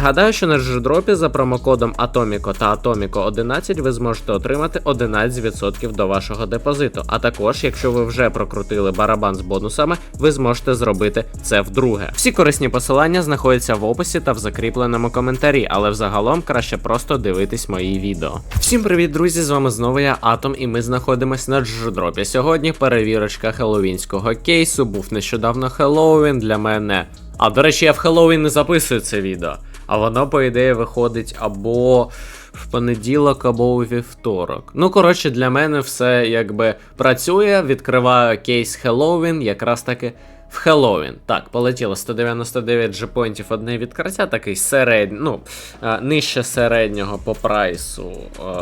Нагадаю, що на дждропі за промокодом Atomico та Atomico 11 ви зможете отримати 11% до вашого депозиту. А також, якщо ви вже прокрутили барабан з бонусами, ви зможете зробити це вдруге. Всі корисні посилання знаходяться в описі та в закріпленому коментарі, але взагалом краще просто дивитись мої відео. Всім привіт, друзі! З вами знову я Атом, і ми знаходимося на дждропі. Сьогодні перевірочка хеллоуінського кейсу. Був нещодавно Хеллоуін для мене. А до речі, я в Хеллоуін не записую це відео. А воно, по ідеї, виходить або в понеділок, або у вівторок. Ну, коротше, для мене все якби працює. Відкриваю кейс Хеллоуін, якраз таки в Хеллоуін. Так, полетіло 199 джепоінтів одне відкриття, такий середній, ну, е, нижче середнього по прайсу е,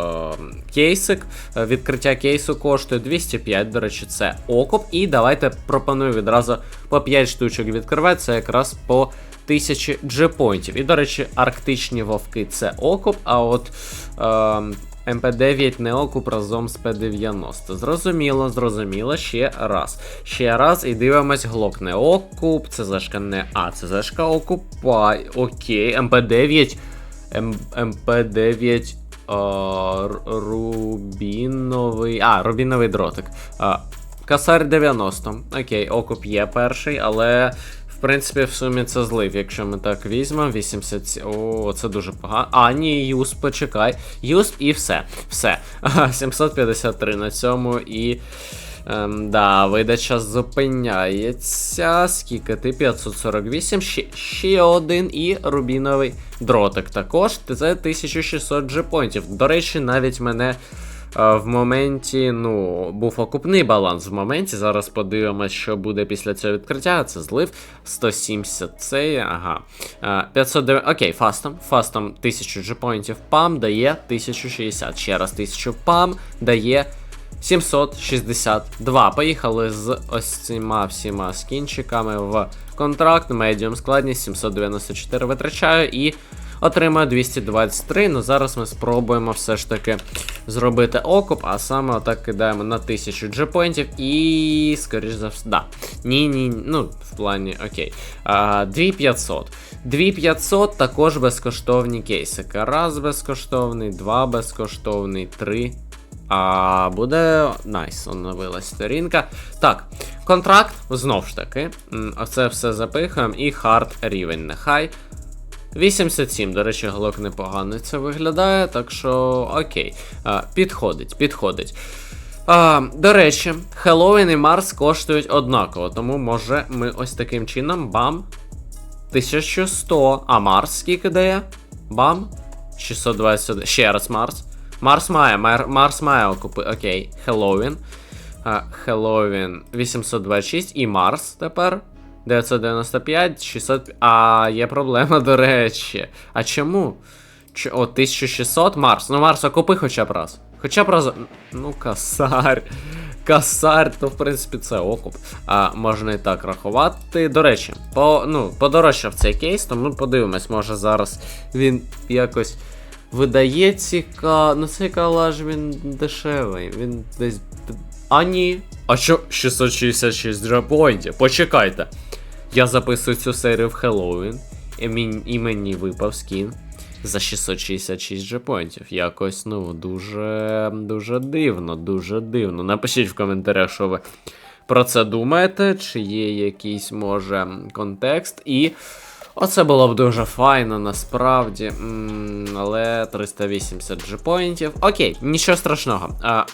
кейсик. Е, Відкриття кейсу коштує 205, до речі, це окуп. І давайте пропоную відразу по 5 штучок відкривати. Це якраз по 1000 джепоінтів. І, до речі, арктичні вовки це окуп, а от. Е, МП9 не окуп разом з П90. Зрозуміло, зрозуміло, ще раз. Ще раз і дивимось глок не окуп, це не А, це зашка окупай. Окей, МП9. М- МП9. а, Рубіновий. А, рубіновий дротик. А, Касар 90. Окей, окуп є перший, але. В принципі, в сумі це злив, якщо ми так візьмемо. 80. О, це дуже погано. А, ні, юсп, почекай. Юсп і все. Все. 753 на цьому і. Ем, да, видача зупиняється. Скільки ти? 548, ще, ще один і рубіновий дротик. Також це 1600 джепонтів. До речі, навіть мене. В моменті, ну, був окупний баланс в моменті. Зараз подивимось, що буде після цього відкриття. Це злив 170 цей, ага. Е, 509. Окей, фастом. Фастом 1000 джепоінтів пам дає 1060. Ще раз 1000 пам дає 762. Поїхали з ось цими всіма скінчиками в контракт. Медіум складність 794 витрачаю і отримаю 223. Ну зараз ми спробуємо все ж таки зробити окуп, а саме отак кидаємо на 1000 джепоінтів і, скоріш за все, да. Ні, ні, ну, в плані, окей. А, 2500. 2500 також безкоштовні кейсики. Раз безкоштовний, два безкоштовний, три. А буде найс, оновилась сторінка. Так, контракт, знов ж таки. м, Оце все запихаємо і хард рівень нехай. 87, до речі, глок непогано це виглядає, так що окей. А, підходить, підходить. А, до речі, Хеллоуін і Марс коштують однаково, тому може ми ось таким чином бам. 1100. А Марс скільки дає? Бам. 621. Ще раз Марс. Марс має, Мар- Марс має окупи. Окей. Хеллоуін. Хеллоуін 826 і Марс тепер. 995, 600. А, є проблема, до речі. А чому? Ч... О, 1600 Марс. Ну, Марс, окупи хоча б раз. Хоча б раз. Ну, касар. Касар, то в принципі це окуп. А можна і так рахувати. До речі, по, ну, подорожчав цей кейс, тому подивимось, може зараз він якось видає ціка. Ну цей калаш він дешевий. Він десь. А ні. А що 666 джапоінтів? Почекайте. Я записую цю серію в Хеллоуін, і, мені- і мені випав скін за 666 джепоінтів. Якось, ну, дуже, дуже дивно, дуже дивно. Напишіть в коментарях, що ви про це думаєте, чи є якийсь, може, контекст. І оце було б дуже файно, насправді. М, але 380 джепоінтів. Окей, нічого страшного. А,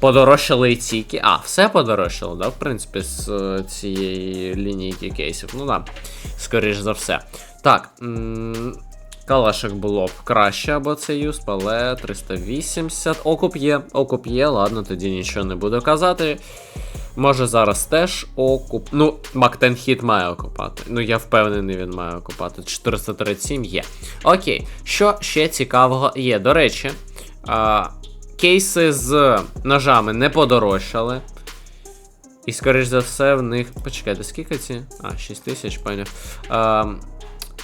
Подорожчали і ціки. А, все подорожчало, да, в принципі, з е, цієї лінійки кейсів. Ну да, скоріш за все. Так. Калашик було б краще, або це юсп, але 380. Окуп є, окуп є, ладно, тоді нічого не буду казати. Може зараз теж окуп. Ну, Мактен Хіт має окупати. Ну, я впевнений, він має окупати. 437 є. Окей, що ще цікавого є? До речі, а, кейси з ножами не подорожчали. І, скоріш за все, в них. Почекайте, скільки ці? А, 6 тисяч, поняв. Ем,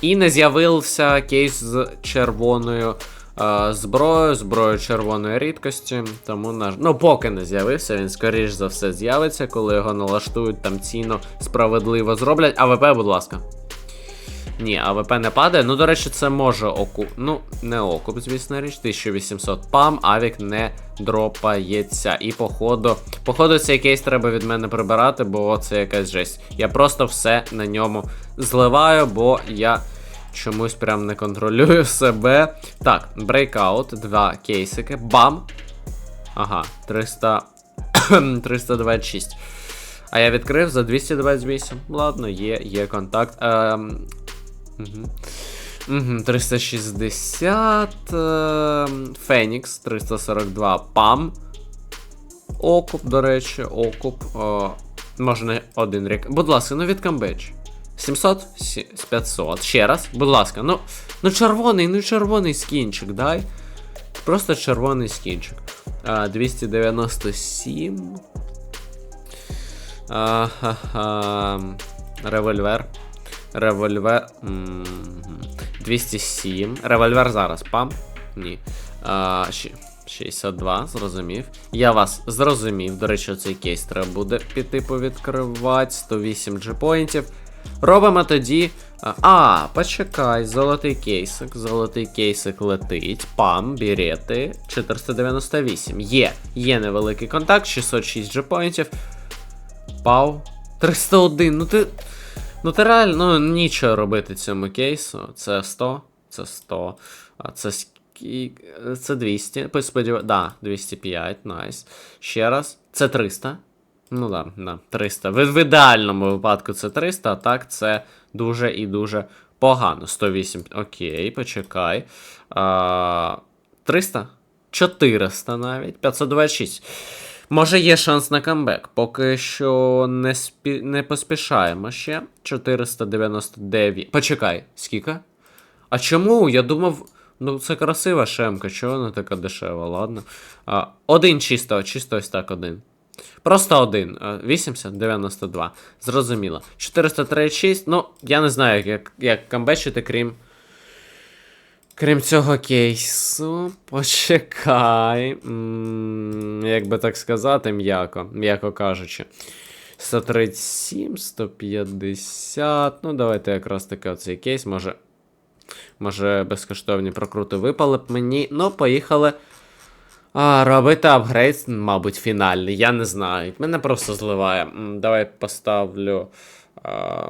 і не з'явився кейс з червоною е, зброєю, зброєю червоної рідкості. Тому наш. Ну, поки не з'явився, він скоріш за все з'явиться, коли його налаштують там ціну справедливо зроблять. АВП, будь ласка. Ні, АВП не падає. Ну, до речі, це може окуп. Ну, не окуп, звісно річ. 1800 пам, авік не дропається. І походу. Походу, цей кейс треба від мене прибирати, бо це якась жесть. Я просто все на ньому зливаю, бо я. Чомусь прям не контролюю себе. Так, брейкаут, два кейсики. Бам! Ага, 300... 326. А я відкрив за 228. Ладно, є, є контакт. Ем... Угу. Угу, 360. Ем... Фенікс, 342. Пам. Окуп, до речі, окуп. Можна один рік. Будь ласка, ну від камбеч. 700 500. Ще раз, будь ласка, ну, ну червоний, ну червоний скінчик, дай. Просто червоний скінчик. А, 297. Ага. Револьвер. Револьвер. 207. Револьвер зараз. Пам. Ні. А, 62, зрозумів. Я вас зрозумів. До речі, цей кейс треба буде піти повідкривати. 108 джепоінтів. Робимо тоді. А, почекай, золотий кейсик. Золотий кейсик летить. Пам, бірети. 498. Є. Є невеликий контакт, 606 джепоінтів. Пау. 301. Ну ти. Ну ти реально ну, нічого робити цьому кейсу. Це 100, це 100. А це. Це 200. Сподів... Да, 205, найс. Ще раз. Це 300. Ну да, да, 300. В, в ідеальному випадку це 300, а так це дуже і дуже погано. 108. Окей, почекай. А, 300? 400 навіть. 526. Може є шанс на камбек. Поки що не, спі... не поспішаємо ще. 499. Почекай, скільки? А чому? Я думав. Ну, це красива шемка, чого вона така дешева, ладно. А, один чисто, чисто ось так один. Просто один. 80, 92. Зрозуміло. 436. Ну, я не знаю, як, як камбечити, крім. Крім цього кейсу, почекай. М, Як би так сказати, м'яко, м'яко кажучи. 137, 150. Ну, давайте якраз таки оцей кейс. Може. Може, безкоштовні прокрути випали б мені. Ну, поїхали. А, робити апгрейд, мабуть, фінальний. Я не знаю. Мене просто зливає. М, Давай поставлю. А,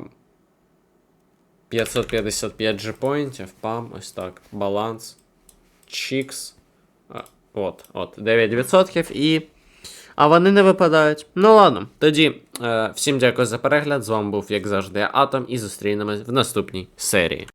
555 джепоінтів, пам, ось так. Баланс. Чікс. От, от, 9% і. А вони не випадають. Ну ладно, тоді е, всім дякую за перегляд. З вами був, як завжди, Атом, і зустрінемось в наступній серії.